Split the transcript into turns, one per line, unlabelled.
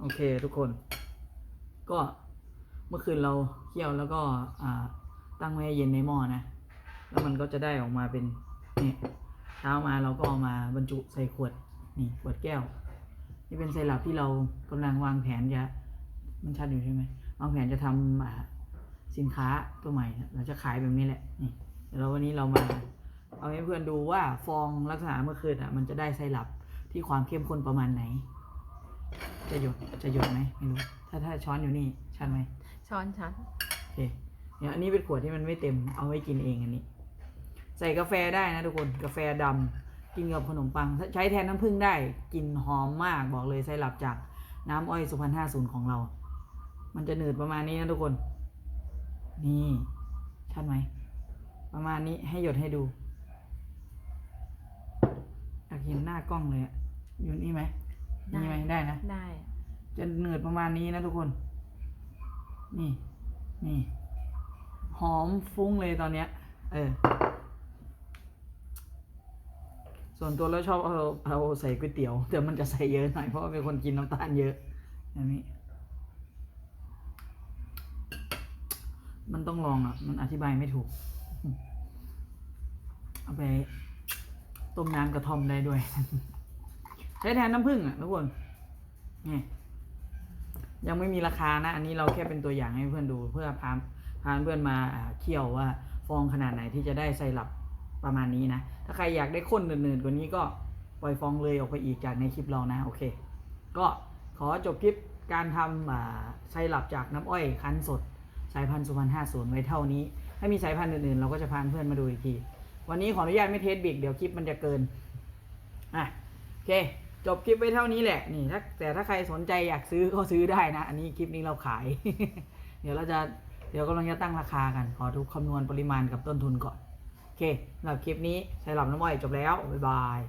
โอเคทุกคน ก็เมื่อคืนเราเคี่ยวแล้วก็ตั้งไว้เย็นในหม้อนะ แล้วมันก็จะได้ออกมาเป็นนี่เช้ามาเราก็เอามาบรรจุใส่ขวดนี่ขวดแก้ว นี่เป็นไซรัปที่เรากำลังวางแผนจะมันชัดอยู่ใช่ไหมวางแผนจะทำสินค้าตัวใหม่เราจะขายแบบนี้แหละนี่เดี๋ยววันนี้เรามาเอาให้เพื่อนดูว่าฟองลักษณะเมื่อคืนอะมันจะได้ไซรัปที่ความเข้มข้นประมาณไหน จะหยดจะหยดไหมไม่รู้ ถ้าถ้าช้อนอยู่นี่ชัดไหม
ช้อนชัน
โอเคเนี่ยอันนี้เป็นขวดที่มันไม่เต็มเอาไว้กินเองอันนี้ ใส่กาแฟได้นะทุกคนกาแฟดำกินกับขนมปัง ใช้แทนน้ำผึ้งได้กลิ่นหอมมากบอกเลยไซรัปจากน้ำอ้อยสุพรรณห้าศูนย์ของเรา มันจะหนืดประมาณนี้นะทุกคน นี่ชัดไหม ประมาณนี้ให้หยดให้ดูอยากเห็นหน้ากล้องเลยอะอยู่นี่ไหม นี่ไหมได้นะ
ได้
จะเหนืดประมาณนี้นะทุกคน นี่ นี่ หอมฟุ้งเลยตอนเนี้ย เออ ส่วนตัวแล้วชอบเอาเอาใส่ก๋วยเตี๋ยว แต่มันจะใส่เยอะหน่อยเพราะว่าเป็นคนกินน้ำตาลเยอะอันนี้ มันต้องลองอะ มันอธิบายไม่ถูก เอาไปต้มน้ำกระท่อมได้ด้วย ใช้แทนน้ำผึ้งอะทุกคนนี่ยังไม่มีราคานะ อันนี้เราแค่เป็นตัวอย่างให้เพื่อนดูเพื่อพาพาเพื่อนมาเคี่ยวว่าฟองขนาดไหนที่จะได้ไซรัปประมาณนี้นะ ถ้าใครอยากได้ข้นเนินๆกว่านี้ก็ปล่อยฟองเลยออกไปอีกจากในคลิปเรานะโอเค ก็ขอจบคลิปการทำอ่าไซรัปจากน้ำอ้อยคั้นสดสายพันธุ์สุพรรณห้าศูนย์ไว้เท่านี้ ถ้ามีสายพันธุ์อื่นๆ เราก็จะพาเพื่อนมาดูอีกที วันนี้ขออนุญาตไม่เทสบิกเดี๋ยวคลิปมันจะเกิน อะ โอเค จบคลิปไว้เท่านี้แหละนี่ถ้าแต่ถ้าใครสนใจอยากซื้อก็ซื้อได้นะ อันนี้คลิปนี้เราขาย เดี๋ยวเราจะเดี๋ยวกำลังจะตั้งราคากัน ขอทุกคำนวณปริมาณกับต้นทุนก่อน โอเคสำหรับคลิปนี้ใช้หลับน้ำอ้อยจบแล้ว บ๊ายบาย